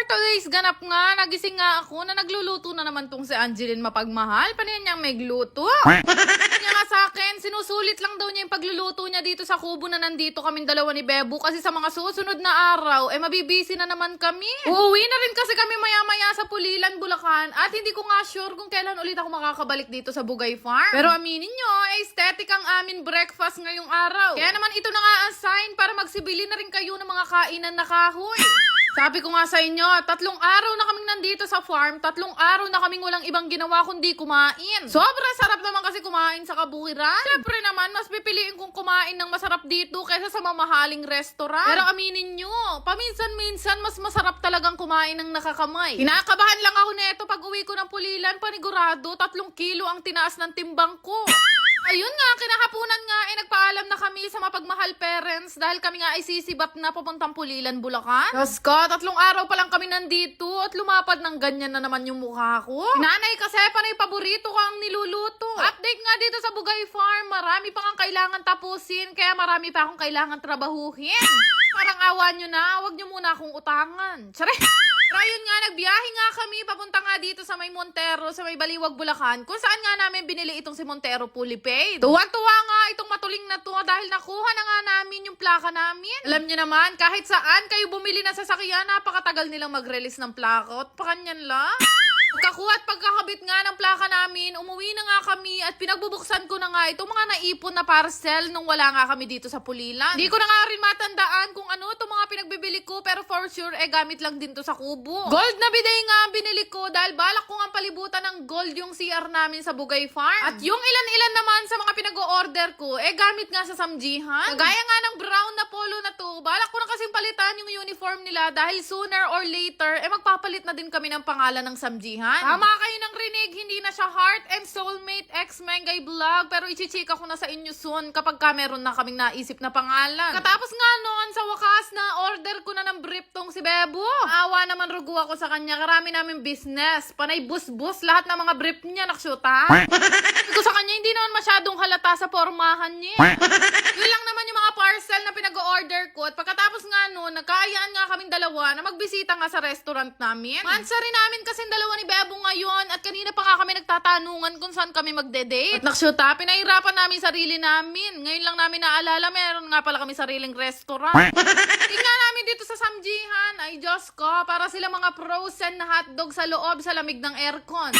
For today's ganap nga, nagising nga ako na nagluluto na naman tong si Angeline mapagmahal. Paano yan niyang magluto? Niya nga sa akin, sinusulit lang daw niya yung pagluluto niya dito sa kubo na nandito kaming dalawa ni Bebo kasi sa mga susunod na araw, eh mabibisi na naman kami. Uuwi na rin kasi kami maya-maya sa Pulilan, Bulacan at hindi ko nga sure kung kailan ulit ako makakabalik dito sa Bugay Farm. Pero aminin nyo, aesthetic ang amin breakfast ngayong araw. Kaya naman ito na nga ang sign para magsibili na rin kayo ng mga kainan na kahoy. Sabi ko nga sa inyo, tatlong araw na kaming nandito sa farm, tatlong araw na kaming walang ibang ginawa kundi kumain. Sobrang sarap naman kasi kumain sa kabukiran. Siyempre naman, mas pipiliin kong kumain ng masarap dito kaysa sa mamahaling restaurant. Pero aminin nyo, paminsan-minsan mas masarap talagang kumain ng nakakamay. Kinakabahan lang ako neto pag uwi ko ng pulilan, panigurado, tatlong kilo ang tinaas ng timbang ko. Ayun nga, kinahapunan nga, eh, nagpaalam na kami sa mapagmahal parents dahil kami nga ay sisibap na papuntang Pulilan, Bulacan. Diyos ko, tatlong araw pa lang kami nandito at lumapad ng ganyan na naman yung mukha ko. Nanay kasi, panay paborito kang niluluto. Update nga dito sa Bugay Farm, marami pa kang kailangan tapusin, kaya marami pa akong kailangan trabahuhin. Parang awa nyo na, wag nyo muna akong utangan. Tsare! Pero nga, nagbiyahe nga kami papunta nga dito sa may Montero, sa may Baliwag, Bulacan, kung saan nga namin binili itong si Montero Fully Paid. Tuwang-tuwa nga itong matuling na to dahil nakuha na nga namin yung plaka namin. Alam nyo naman, kahit saan kayo bumili ng sasakyan, napakatagal nilang mag-release ng plaka at pakanyan lang. Pagkakuha at pagkakabit nga ng plaka namin, umuwi na nga kami at pinagbubuksan ko na nga itong mga naipon na parcel nung wala nga kami dito sa Pulilan. Hindi ko na nga rin matandaan kung ano itong mga pinagbibili pero for sure eh gamit lang din to sa kubo. Gold na biday nga ang binili ko dahil balak ko nga palibutan ng gold yung CR namin sa Bugay Farm. At yung ilan-ilan naman sa mga pinag-order ko eh gamit nga sa Samjihan. Kagaya nga ng brown na polo na to, balak ko na kasing palitan yung uniform nila dahil sooner or later eh magpapalit na din kami ng pangalan ng Samjihan. Tama kayo ng rinig, hindi siya Heart and Soulmate X Mengay Vlog pero ichichika ko na sa inyo soon kapag ka meron na kaming naisip na pangalan. Katapos nga noon, sa wakas na order ko na ng brief tong si Bebo. Awa naman rugo ako sa kanya, karami namin business. Panay bus-bus, lahat ng mga brief niya naksyuta. Ko sa kanya, hindi naman masyadong halata sa pormahan niya. Yun lang naman yung mga parcel na pinag-order ko. At pagkatapos nga noon, nagkaayaan nga kaming dalawa na magbisita nga sa restaurant namin. Mansa rin namin kasi dalawa ni Bebo ngayon at kanina pa nga kami nagtatanungan kung saan kami magde-date. At naksyuta, pinahirapan namin sarili namin. Ngayon lang namin naalala, meron nga pala kami sariling restaurant. Tingnan namin dito sa Samjihan. Ay, Diyos ko, para sila mga frozen na hotdog sa loob sa lamig ng aircon.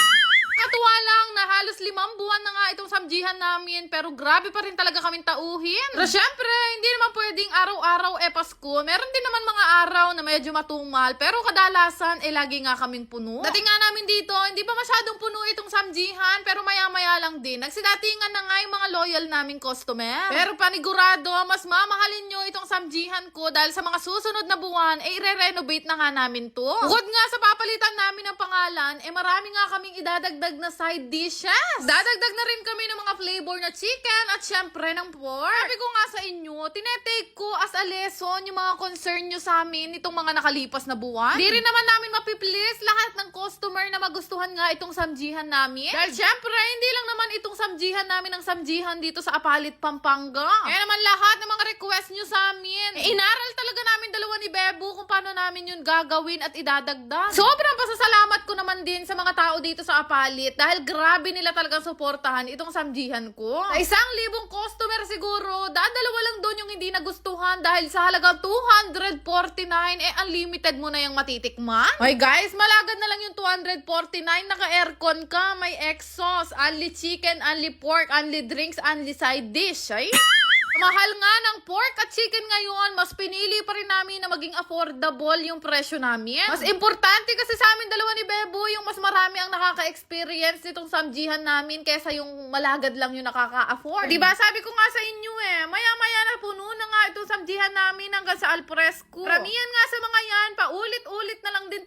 Katuwa lang na halos limang buwan na nga itong samjihan namin pero grabe pa rin talaga kaming tauhin. Pero syempre, hindi naman pwedeng araw-araw e Pasko. Meron din naman mga araw na medyo matumal pero kadalasan eh lagi nga kaming puno. Dating nga namin dito, hindi pa masyadong puno itong samjihan pero maya-maya lang din. Nagsidatingan na nga yung mga loyal naming customer. Pero panigurado, mas mamahalin nyo itong samjihan ko dahil sa mga susunod na buwan, eh i-renovate na nga namin to. Bukod nga sa papalitan namin ng pangalan, eh marami nga kaming idadagdag na side dishes. Dadagdag na rin kami ng mga flavor na chicken at syempre ng pork. Sabi ko nga sa inyo, tinetake ko as a lesson yung mga concern nyo sa amin itong mga nakalipas na buwan. Di rin naman namin mapiplease lahat ng customer na magustuhan nga itong samjihan namin. Dahil syempre, hindi lang naman itong samjihan namin ang samjihan dito sa Apalit, Pampanga. Kaya naman lahat ng mga request nyo sa amin, eh, inaral talaga namin dalawa ni Bebo kung paano namin yun gagawin at idadagdag. Sobrang pasasalamat ko naman din sa mga tao dito sa Apalit dahil grabe nila talagang suportahan itong samjihan ko. Sa isang libong customer siguro, dadalawa lang doon yung hindi nagustuhan dahil sa halagang 249, eh unlimited mo na yung matitikman. Okay guys, malagad na lang yung 249, naka-aircon ka, may exhaust, only chicken, only pork, only drinks, only side dish, ay? Mahal nga ng pork at chicken ngayon, mas pinili pa rin namin na maging affordable yung presyo namin. Mas importante kasi sa amin dalawa ni Bebo, yung mas marami ang nakaka-experience nitong samjihan namin kaysa yung malagad lang yung nakaka-afford. Diba sabi ko nga sa inyo eh, maya-maya na puno na nga itong samjihan namin hanggang sa alpresco. Karamihan nga sa mga yan, paulit-ulit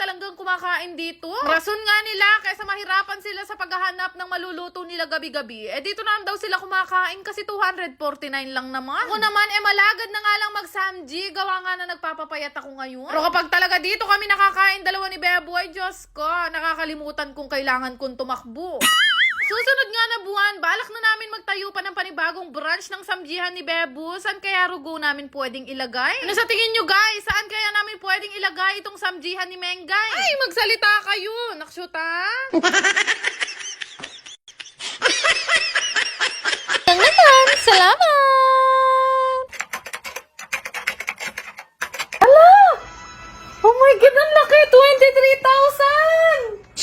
talagang kumakain dito. Rason nga nila kaysa mahirapan sila sa paghahanap ng maluluto nila gabi-gabi. Eh dito na daw sila kumakain kasi 249 lang naman. Ako naman, eh malagad na nga lang mag-samji. Gawa nga na nagpapapayat ako ngayon. Pero kapag talaga dito kami nakakain dalawa ni Bebo, ay Diyos ko, nakakalimutan kung kailangan kong tumakbo. Susunod nga na buwan, balak na namin magtayo pa ng panibagong branch ng samjihan ni Bebo. Saan kaya rugo namin pwedeng ilagay? Ano sa tingin nyo guys? Saan kaya namin pwedeng ilagay itong samjihan ni Mengay? Ay, magsalita kayo! Nakshuta! Lang naman! Salamat! Ala! Oh my God, ang laki! 23,000!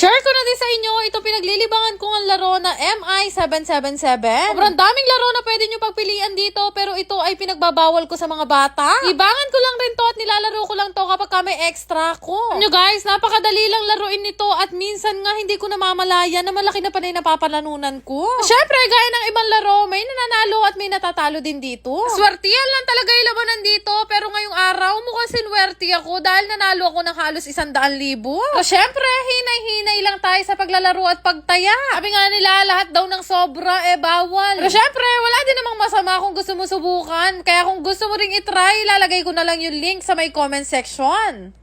Share ko na din sa inyo, ito pinaglilibangan kong ang laro na MI777. Sobrang daming laro na pwede nyo pagpilian dito, pero ito ay pinagbabawal ko sa mga bata. Ibangan ko lang rin to at nilalaro ko lang to kapag ka may extra ko. Nyo guys, napakadali lang laruin nito at minsan nga hindi ko namamalaya na malaki na panay napapalanunan ko. Syempre, gaya ng ibang laro, may may natatalo din dito. Swertiyan lang talaga yung labanan dito, pero ngayong araw mukhang sinwerte ako dahil nanalo ako ng halos isandaan libo. So syempre, hinay-hinay lang tayo sa paglalaro at pagtaya. Sabi nga nila, lahat daw ng sobra, eh bawal. Pero syempre, wala din namang masama kung gusto mo subukan. Kaya kung gusto mo ring itry, lalagay ko na lang yung link sa may comment section.